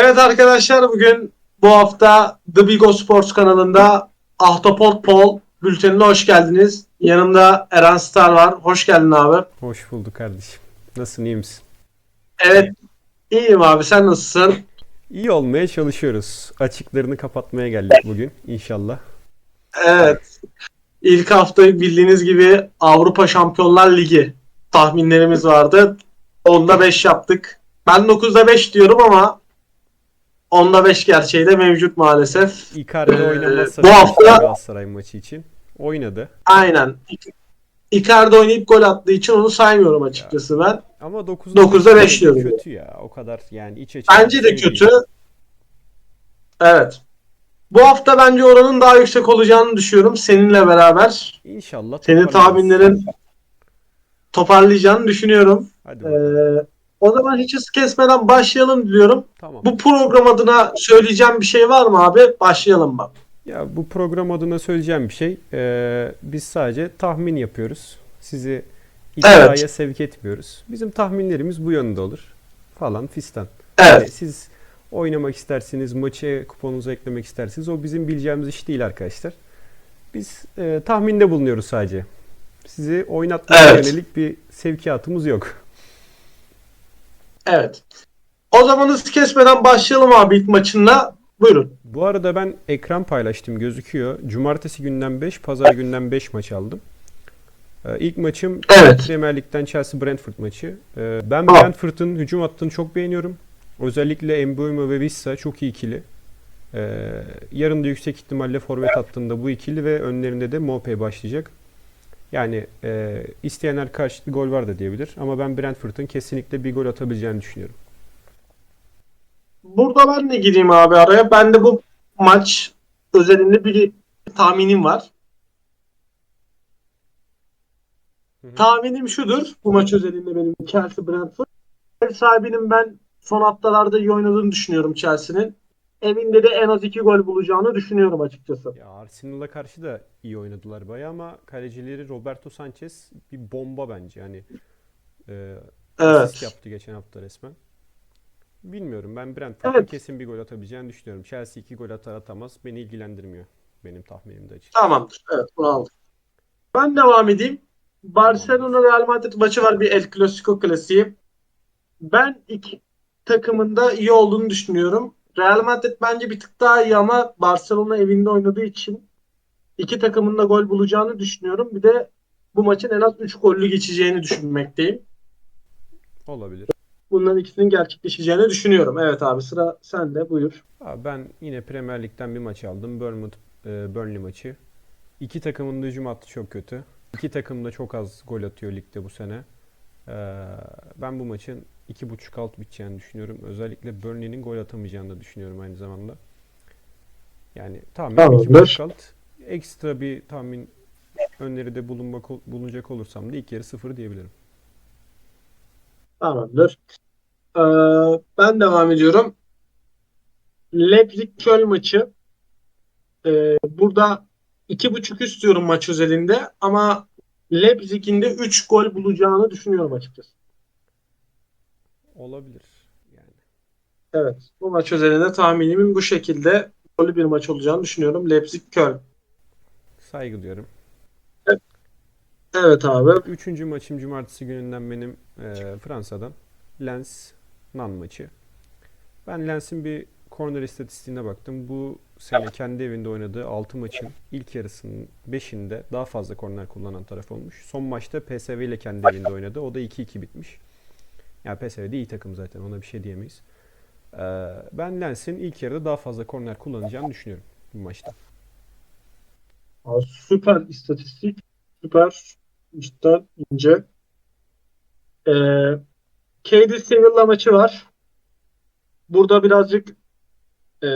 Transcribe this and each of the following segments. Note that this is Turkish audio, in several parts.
Evet arkadaşlar bugün bu hafta The Bigo Sports kanalında Ahtapot Pol bültenine hoş geldiniz. Yanımda Eren Star var. Hoş geldin abi. Hoş bulduk kardeşim. Nasılsın iyi misin? Evet iyiyim abi sen nasılsın? İyi olmaya çalışıyoruz. Açıklarını kapatmaya geldik bugün inşallah. Evet. İlk hafta bildiğiniz gibi Avrupa Şampiyonlar Ligi tahminlerimiz vardı. 10'da 5 yaptık. Ben 9'da 5 diyorum ama 10'da 5 gerçeği de mevcut maalesef. Icardi Ee, oynamazsa bu hafta- Galatasaray maçı için oynadı. Aynen. Icardi oynayıp gol attığı için onu saymıyorum açıkçası ben. Ama 9'da, Dokuzda beş diyorum. Kötü ya. O kadar yani iç açıcı Bence de kötü. değil. Evet. Bu hafta bence oranın daha yüksek olacağını düşünüyorum seninle beraber. İnşallah. Senin tahminlerin toparlayacağını düşünüyorum. Hadi bakalım. Ee, o zaman hiç hız kesmeden başlayalım diliyorum. tamam. Bu program adına söyleyeceğim bir şey var mı abi? Başlayalım bak. Ya bu program adına söyleyeceğim bir şey. Ee, biz sadece tahmin yapıyoruz. Sizi iddiaya sevk etmiyoruz. Bizim tahminlerimiz bu yönde olur. Falan fistan. Yani Evet. siz oynamak istersiniz, maçı kuponunuza eklemek istersiniz. O bizim bileceğimiz iş değil arkadaşlar. Biz e, tahminde bulunuyoruz sadece. Sizi oynatmaya Evet. yönelik bir sevkiyatımız yok. Evet. O zaman hız kesmeden başlayalım abi ilk maçınla. Buyurun. Bu arada ben ekran paylaştım gözüküyor. Cumartesi günden 5, pazar günden 5 maç aldım. Ee, ilk maçım Evet. Premier Lig'den Chelsea Brentford maçı. Ee, ben Tamam. Brentford'un hücum hattını çok beğeniyorum. Özellikle Mbeumo ve Wissa çok iyi ikili. Ee, yarın da yüksek ihtimalle forvet hattında bu ikili ve önlerinde de Mopey başlayacak. Yani e, isteyenler karşılıklı gol var da diyebilir. Ama ben Brentford'un kesinlikle bir gol atabileceğini düşünüyorum. Burada ben de gireyim abi araya. Ben de bu maç özelinde bir tahminim var. Hı hı. Tahminim şudur. Bu maç özelinde benim Chelsea Brentford. Ev sahibinin ben son haftalarda iyi oynadığını düşünüyorum Chelsea'nin. Evinde de en az iki gol bulacağını düşünüyorum açıkçası. Ya Arsenal'a karşı da iyi oynadılar bayağı ama kalecileri Roberto Sanchez bir bomba bence. Yani e, Evet. yaptı geçen hafta resmen. Bilmiyorum ben Brentford'un Evet. kesin bir gol atabileceğini düşünüyorum. Chelsea iki gol atar atamaz beni ilgilendirmiyor benim tahminimde açıkçası. Tamamdır. Evet bunu aldık. Ben devam edeyim. Barcelona Real Madrid maçı var bir El Clasico klasiği. Ben iki takımın da iyi olduğunu düşünüyorum. Real Madrid bence bir tık daha iyi ama Barcelona evinde oynadığı için iki takımın da gol bulacağını düşünüyorum. Bir de bu maçın en az 3 gollü geçeceğini düşünmekteyim. Olabilir. Bunların ikisinin gerçekleşeceğini düşünüyorum. Evet abi sıra sende buyur. Abi ben yine Premier Lig'den bir maç aldım. Bournemouth e, Burnley maçı. İki takımın da hücum hattı çok kötü. İki takım da çok az gol atıyor ligde bu sene. Ee, ben bu maçın 2.5 alt biteceğini düşünüyorum. Özellikle Burnley'nin gol atamayacağını da düşünüyorum aynı zamanda. Yani tahminim Tamamdır. 2.5 alt. Ekstra bir tahmin öneride bulunmak bulunacak olursam da ilk yarı sıfır diyebilirim. Tamamdır. Ee, ben devam ediyorum. Leipzig Köln maçı. Ee, burada iki buçuk istiyorum maç özelinde ama Leipzig'in de 3 gol bulacağını düşünüyorum açıkçası. Olabilir. Yani Evet. Bu maç özelinde tahminimin bu şekilde gollü bir maç olacağını düşünüyorum. Leipzig Köln. saygı duyuyorum. Evet abi. Üçüncü maçım cumartesi gününden benim e, Fransa'dan. Lens Nan maçı. Ben Lens'in bir korner istatistiğine baktım. Bu sene kendi evinde oynadığı 6 maçın ilk yarısının 5'inde daha fazla korner kullanan taraf olmuş. Son maçta PSV ile kendi evinde oynadı. O da 2-2 bitmiş. Yani PSV de iyi takım zaten ona bir şey diyemeyiz. E, ben Lens'in ilk yarıda daha fazla korner kullanacağını düşünüyorum bu maçta. Süper istatistik. Süper. Cidden ince. Ee, KD Sevilla maçı var. Burada birazcık e,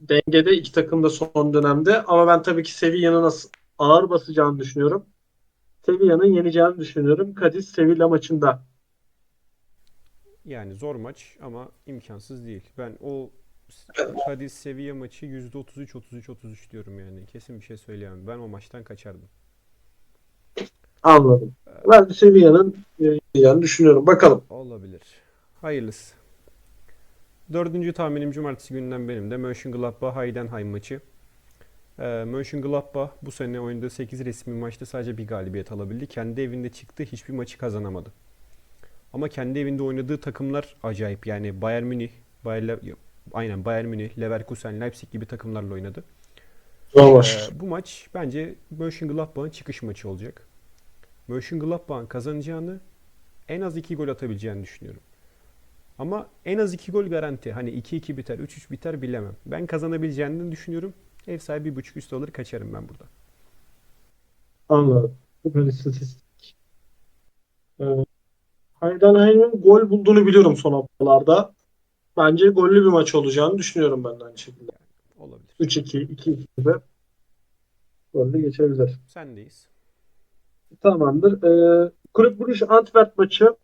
dengede iki takım da son dönemde ama ben tabii ki Sevilla'nın ağır basacağını düşünüyorum. Sevilla'nın yeneceğini düşünüyorum. Cadiz Sevilla maçında. Yani zor maç ama imkansız değil. Ben o Cadiz Sevilla maçı %33-33-33 diyorum yani. Kesin bir şey söyleyemem. Ben o maçtan kaçardım. Anladım. Ben de Sevilla'nın e, yeneceğini düşünüyorum. Bakalım. Olabilir. Hayırlısı. Dördüncü tahminim cumartesi gününden benim de Mönchengladbach-Heidenheim maçı. Ee, Mönchengladbach bu sene oynadığı 8 resmi maçta sadece bir galibiyet alabildi. Kendi evinde çıktı, hiçbir maçı kazanamadı. Ama kendi evinde oynadığı takımlar acayip. Yani Bayern Münih, Bayer Le- aynen Bayern Münih, Leverkusen, Leipzig gibi takımlarla oynadı. Zor maç. Ee, bu maç bence Mönchengladbach'ın çıkış maçı olacak. Mönchengladbach'ın kazanacağını, en az 2 gol atabileceğini düşünüyorum. Ama en az 2 gol garanti. Hani 2-2 biter, 3-3 biter bilemem. Ben kazanabileceğini düşünüyorum. Ev sahibi 1.5 üst alır kaçarım ben burada. Anladım. Süper istatistik. Ee, Heidenheim'in gol bulduğunu biliyorum son haftalarda. Bence gollü bir maç olacağını düşünüyorum ben de aynı şekilde. Olabilir. 3-2, 2-2 gibi golle geçebilir. Sendeyiz. Tamamdır. Ee, Kulüp Brugge Antwerp maçı.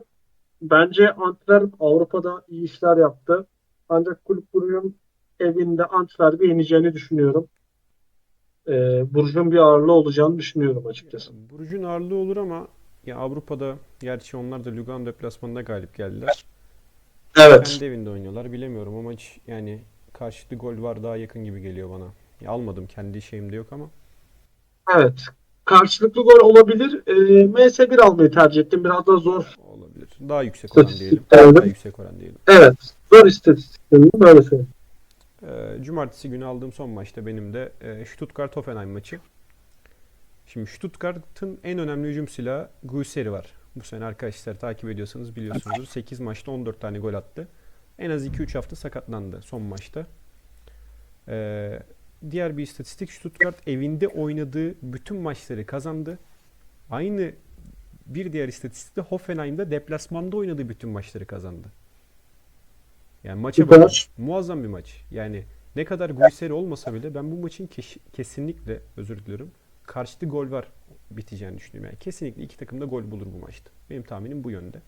Bence Antwerp Avrupa'da iyi işler yaptı. Ancak Kulüp Brugge'un evinde Antwerp'i yeneceğini düşünüyorum. Ee, Brugge'un bir ağırlığı olacağını düşünüyorum açıkçası. Burcu'nun ağırlığı olur ama ya Avrupa'da gerçi onlar da Lugano deplasmanında galip geldiler. Evet. Kendi evinde oynuyorlar. Bilemiyorum ama hiç yani karşılıklı gol var daha yakın gibi geliyor bana. Ya almadım kendi şeyimde yok ama. Evet. Karşılıklı gol olabilir. Ee, MS1 almayı tercih ettim. Biraz da zor Olabilir. Daha yüksek oran diyelim. Daha yüksek oran diyelim. Evet. Zor istatistiklerini böyle söyleyeyim. Ee, cumartesi günü aldığım son maçta benim de e, Stuttgart-Hoffenheim maçı. Şimdi Stuttgart'ın en önemli hücum silahı Guiseri var. Bu sene arkadaşlar takip ediyorsanız biliyorsunuzdur. 8 maçta 14 tane gol attı. En az 2-3 hafta sakatlandı son maçta. Ee, diğer bir istatistik Stuttgart evinde oynadığı bütün maçları kazandı. Aynı bir diğer istatistik de Hoffenheim'de deplasmanda oynadığı bütün maçları kazandı. Yani maça bakın. Muazzam bir maç. Yani ne kadar Guiseri olmasa bile ben bu maçın keş- kesinlikle özür diliyorum. Karşıtı gol var biteceğini düşünüyorum. Yani kesinlikle iki takım da gol bulur bu maçta. Benim tahminim bu yönde.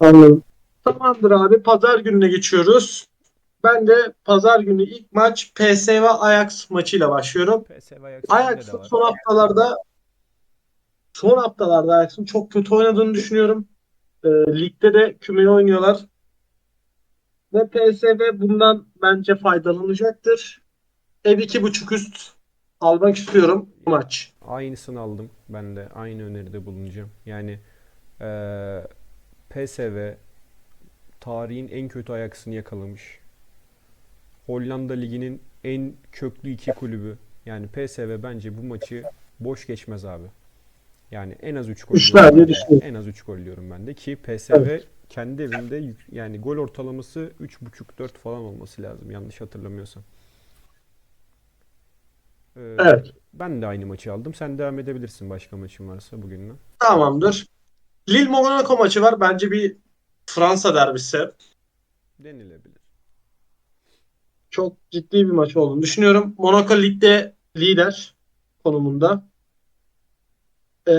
Anladım. Tamamdır abi. Pazar gününe geçiyoruz. Ben de pazar günü ilk maç PSV Ajax maçıyla başlıyorum. PSV Ajax Ajax'ın son haftalarda son haftalarda Ajax'ın çok kötü oynadığını düşünüyorum. Ee, ligde de kümeye oynuyorlar. Ve PSV bundan bence faydalanacaktır. Ev iki buçuk üst almak istiyorum bu maç. Aynısını aldım. Ben de aynı öneride bulunacağım. Yani eee PSV tarihin en kötü Ajax'ını yakalamış. Hollanda Ligi'nin en köklü iki kulübü. Yani PSV bence bu maçı boş geçmez abi. Yani en az 3 gol Üçler diye düşünüyorum. En az 3 gol diyorum ben de ki PSV Evet. kendi evinde yani gol ortalaması 3.5-4 falan olması lazım yanlış hatırlamıyorsam. Ee, Evet. ben de aynı maçı aldım. Sen devam edebilirsin başka maçın varsa bugünle. Tamamdır. Lille Monaco maçı var. Bence bir Fransa derbisi. Denilebilir. çok ciddi bir maç olduğunu düşünüyorum. Monaco ligde lider konumunda. Ee,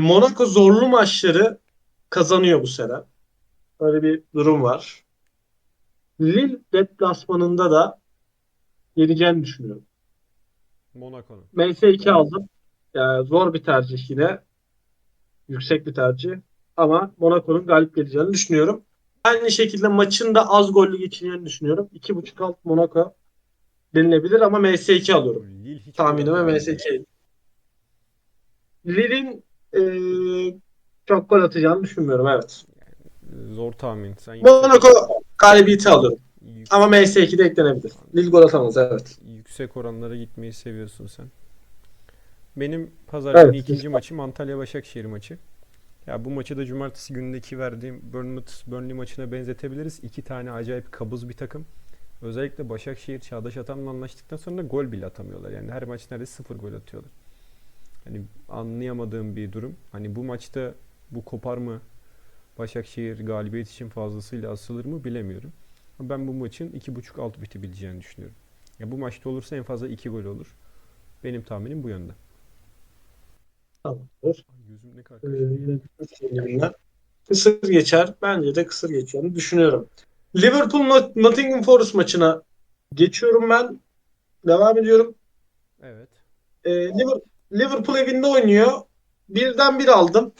Monaco zorlu maçları kazanıyor bu sene. Öyle bir durum var. Lille deplasmanında da yeneceğini düşünüyorum. Monaco'nun. MS2 aldım. Yani zor bir tercih yine. Yüksek bir tercih. Ama Monaco'nun galip geleceğini düşünüyorum. Aynı şekilde maçın da az gollü geçeceğini düşünüyorum. 2.5 alt Monaco denilebilir ama MS2 alıyorum. Lille Tahminime atamadı. MS2. Lille'in eee, çok gol atacağını düşünmüyorum. Evet. Zor tahmin. Sen Monaco galibiyeti alıyorum. Yük- Ama MS2 de eklenebilir. Lille gol atamaz. Evet. yüksek oranlara gitmeyi seviyorsun sen. Benim pazar Evet. günü ikinci maçım Antalya Başakşehir maçı. Ya bu maçı da cumartesi günündeki verdiğim Bournemouth Burnley maçına benzetebiliriz. İki tane acayip kabız bir takım. Özellikle Başakşehir Çağdaş Atam'la anlaştıktan sonra gol bile atamıyorlar. Yani her maç neredeyse sıfır gol atıyorlar. Hani anlayamadığım bir durum. Hani bu maçta bu kopar mı? Başakşehir galibiyet için fazlasıyla asılır mı bilemiyorum. Ben bu maçın 2.5 alt bitebileceğini düşünüyorum. Ya bu maçta olursa en fazla 2 gol olur. Benim tahminim bu yönde. Tamamdır. Gözüm ne kadar Ee. Kısır geçer. Bence de kısır geçeceğini düşünüyorum. Liverpool Not- Nottingham Forest maçına geçiyorum ben. Devam ediyorum. Evet. Ee, Liver- Liverpool evinde oynuyor. Birden bir aldım.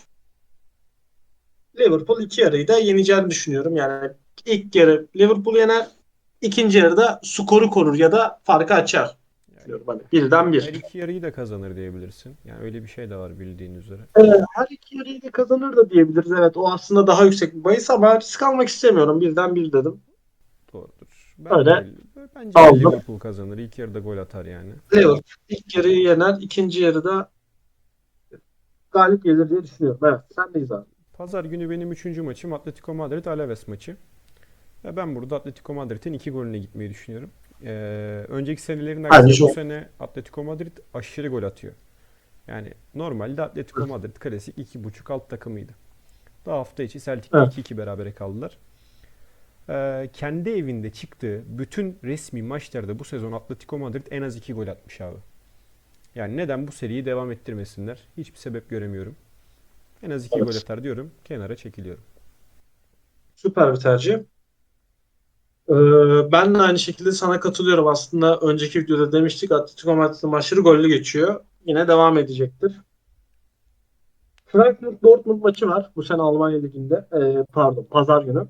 Liverpool iki yarıyı da yeneceğini düşünüyorum. Yani ilk yarı Liverpool yener, ikinci yarıda skoru korur ya da farkı açar. Yani hani birden her bir. iki yarıyı da kazanır diyebilirsin. Yani öyle bir şey de var bildiğin üzere. Ee, her iki yarıyı da kazanır da diyebiliriz. Evet o aslında daha yüksek bir bahis ama risk almak istemiyorum. Birden bir dedim. Doğrudur. Ben Öyle. de- bence Aldım. Liverpool kazanır. İlk yarıda gol atar yani. Liverpool ilk yarıyı yener, ikinci yarıda galip gelir diye düşünüyorum. Evet sendeyiz abi. Pazar günü benim üçüncü maçım Atletico Madrid Alaves maçı. Ya ben burada Atletico Madrid'in iki golüne gitmeyi düşünüyorum. Ee, önceki senelerin aksine bu sene Atletico Madrid aşırı gol atıyor. Yani normalde Atletico Madrid klasik iki buçuk alt takımıydı. Daha hafta içi Celtic'le Evet. 2-2 berabere kaldılar. Ee, kendi evinde çıktığı bütün resmi maçlarda bu sezon Atletico Madrid en az 2 gol atmış abi. Yani neden bu seriyi devam ettirmesinler? Hiçbir sebep göremiyorum. En az 2 gol Evet. atar diyorum. Kenara çekiliyorum. Süper bir tercih. Ee, ben de aynı şekilde sana katılıyorum. Aslında önceki videoda demiştik Atletico Madrid'in maçları gollü geçiyor. Yine devam edecektir. Frankfurt Dortmund maçı var bu sene Almanya Ligi'nde. Ee, pardon, pazar günü.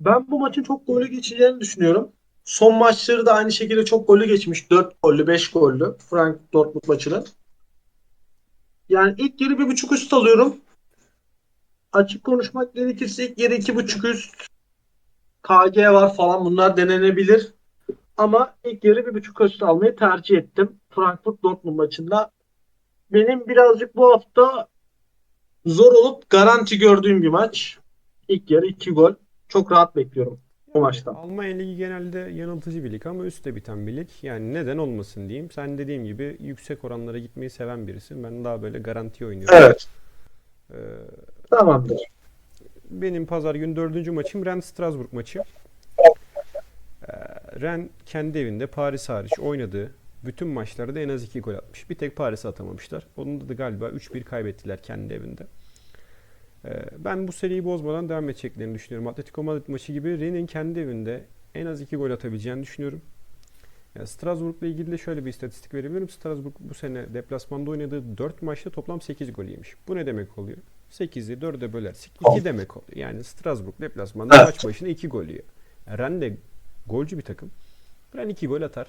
Ben bu maçın çok gollü geçeceğini düşünüyorum. Son maçları da aynı şekilde çok gollü geçmiş. 4 gollü, 5 gollü Frankfurt Dortmund maçının. Yani ilk yarı bir buçuk üst alıyorum. Açık konuşmak gerekirse ilk yarı iki buçuk üst KG var falan bunlar denenebilir. Ama ilk yarı bir buçuk üst almayı tercih ettim. Frankfurt Dortmund maçında. Benim birazcık bu hafta zor olup garanti gördüğüm bir maç. İlk yarı iki gol. Çok rahat bekliyorum bu Yani maçtan. Almanya Ligi genelde yanıltıcı bir lig ama üstte biten bir lig. Yani neden olmasın diyeyim. Sen dediğim gibi yüksek oranlara gitmeyi seven birisin. Ben daha böyle garanti oynuyorum. Evet. Ee, Tamamdır. Benim pazar günü dördüncü maçım Rennes-Strasbourg maçı. Ee, Rennes kendi evinde Paris hariç oynadığı bütün maçlarda en az iki gol atmış. Bir tek Paris'e atamamışlar. Onun da galiba 3-1 kaybettiler kendi evinde. Ee, Ben bu seriyi bozmadan devam edeceklerini düşünüyorum. Atletico Madrid maçı gibi Rennes'in kendi evinde en az iki gol atabileceğini düşünüyorum. Yani Strasbourg'la ilgili de şöyle bir istatistik verebilirim. Strasbourg bu sene deplasmanda oynadığı 4 maçta toplam 8 gol yemiş. Bu ne demek oluyor? 8'i 4'e bölersek 2 demek oluyor. Yani Strasbourg deplasmanda Evet. maç başına 2 gol yiyor. Rennes de golcü bir takım. Rennes 2 gol atar.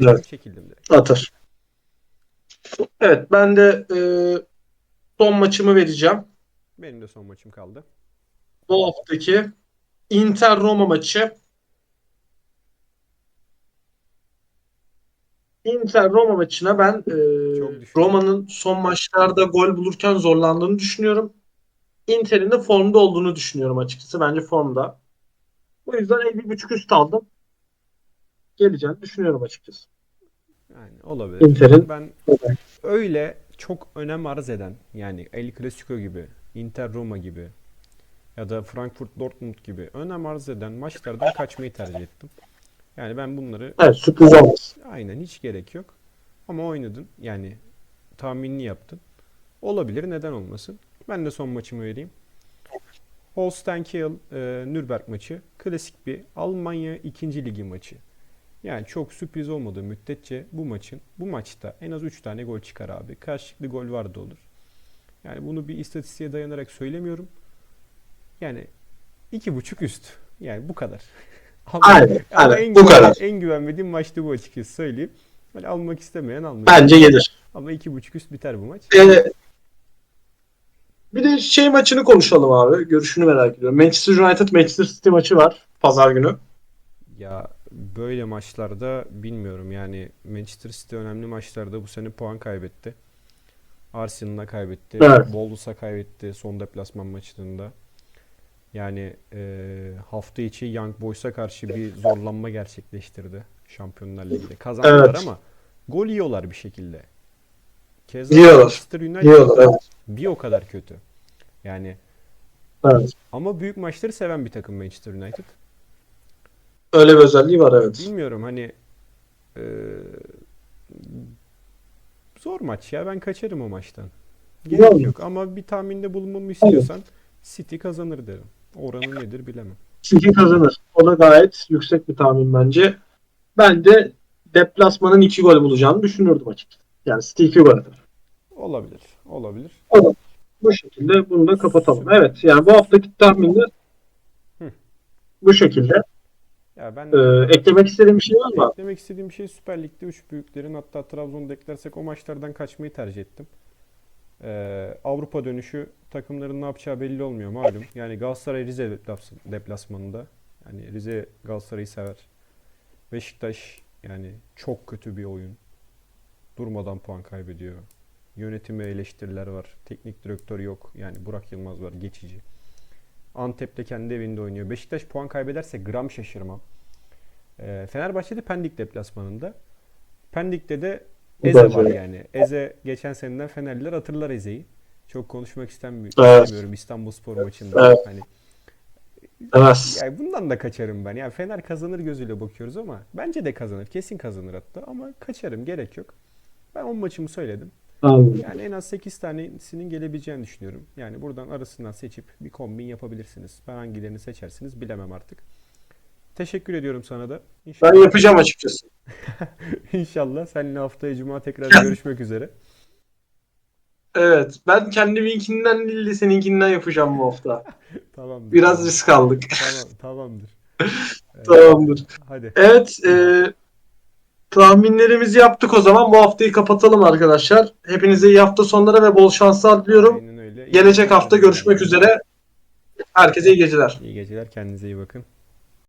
Evet. Çekildim direkt. Atar. Evet ben de e, son maçımı vereceğim. Benim de son maçım kaldı. Bu haftaki Inter Roma maçı. Inter Roma maçına ben e. Roma'nın son maçlarda gol bulurken zorlandığını düşünüyorum. Inter'in de formda olduğunu düşünüyorum açıkçası. Bence formda. O yüzden ev bir buçuk üst aldım. Geleceğini düşünüyorum açıkçası. Yani olabilir. Inter'in- Ben öyle çok önem arz eden yani El Clasico gibi, Inter Roma gibi ya da Frankfurt Dortmund gibi önem arz eden maçlardan kaçmayı tercih ettim. Yani ben bunları Evet sürpriz olmaz. aynen hiç gerek yok. Ama oynadın yani tahminini yaptın. Olabilir neden olmasın. Ben de son maçımı vereyim. Holstein Kiel e, Nürnberg maçı. Klasik bir Almanya 2. ligi maçı. Yani çok sürpriz olmadığı müddetçe bu maçın bu maçta en az 3 tane gol çıkar abi. Karşılıklı gol var da olur. Yani bunu bir istatistiğe dayanarak söylemiyorum. Yani iki buçuk üst. Yani bu kadar. Ama- Aynen, ama aynen. en Bu kadar. En güvenmediğim maçtı bu açıkçası söyleyeyim. Böyle almak istemeyen almıyor. Bence gelir. Ama iki buçuk üst biter bu maç. Ee, bir de şey maçını konuşalım abi. Görüşünü merak ediyorum. Manchester United Manchester City maçı var pazar günü. Ya böyle maçlarda bilmiyorum yani Manchester City önemli maçlarda bu sene puan kaybetti. Arsenal'a kaybetti. Evet. Wolves'a kaybetti son deplasman maçlarında. Yani e, hafta içi Young Boys'a karşı bir zorlanma gerçekleştirdi Şampiyonlar Ligi'de. Kazandılar Evet. ama gol yiyorlar bir şekilde. Keza Yiyorlar. Manchester United Yiyorlar, evet. bir o kadar kötü. Yani Evet. ama büyük maçları seven bir takım Manchester United. Öyle bir özelliği var evet. Bilmiyorum hani eee, zor maç ya ben kaçarım o maçtan. Gerek yok ama bir tahminde bulunmamı istiyorsan City kazanır derim. Oranı nedir bilemem. City kazanır. O da gayet yüksek bir tahmin bence. Ben de deplasmanın iki gol bulacağını düşünürdüm açıkçası. Yani City iki gol atar. Olabilir. Olabilir. Bu şekilde bunu da kapatalım. Evet yani bu haftaki tahminler Hı. bu şekilde. Ya ben Ee, eklemek istediğim bir şey var mı? Eklemek istediğim şey Süper Lig'de 3 büyüklerin hatta Trabzon'da eklersek o maçlardan kaçmayı tercih ettim. Ee, Avrupa dönüşü takımların ne yapacağı belli olmuyor malum. Yani Galatasaray Rize deplas- deplasmanında. Yani Rize Galatasaray'ı sever. Beşiktaş yani çok kötü bir oyun. Durmadan puan kaybediyor. Yönetime eleştiriler var. Teknik direktör yok. Yani Burak Yılmaz var geçici. Antep'te kendi evinde oynuyor. Beşiktaş puan kaybederse gram şaşırmam. Ee, Fenerbahçe'de Pendik deplasmanında. Pendik'te de Eze var öyle. yani. Eze geçen seneden Fenerliler hatırlar Eze'yi. Çok konuşmak istemiyorum, Evet. istemiyorum İstanbulspor maçında. Evet. Hani Evet. yani bundan da kaçarım ben. Yani Fener kazanır gözüyle bakıyoruz ama bence de kazanır. Kesin kazanır hatta ama kaçarım gerek yok. Ben 10 maçımı söyledim. Anladım. Yani en az 8 tanesinin gelebileceğini düşünüyorum. Yani buradan arasından seçip bir kombin yapabilirsiniz. Ben hangilerini seçersiniz bilemem artık. Teşekkür ediyorum sana da. İnşallah, Ben yapacağım açıkçası. İnşallah seninle haftaya cuma tekrar görüşmek üzere. Evet. Ben kendi linkinden değil de seninkinden yapacağım bu hafta. Tamamdır. Biraz tamam. risk aldık. Tamam, tamamdır. Ee, Tamamdır. Hadi. Evet. E, tahminlerimizi yaptık o zaman. Bu haftayı kapatalım arkadaşlar. Hepinize iyi hafta sonları ve bol şanslar diliyorum. Gelecek hafta görüşmek üzere. Herkese iyi geceler. İyi geceler. Kendinize iyi bakın.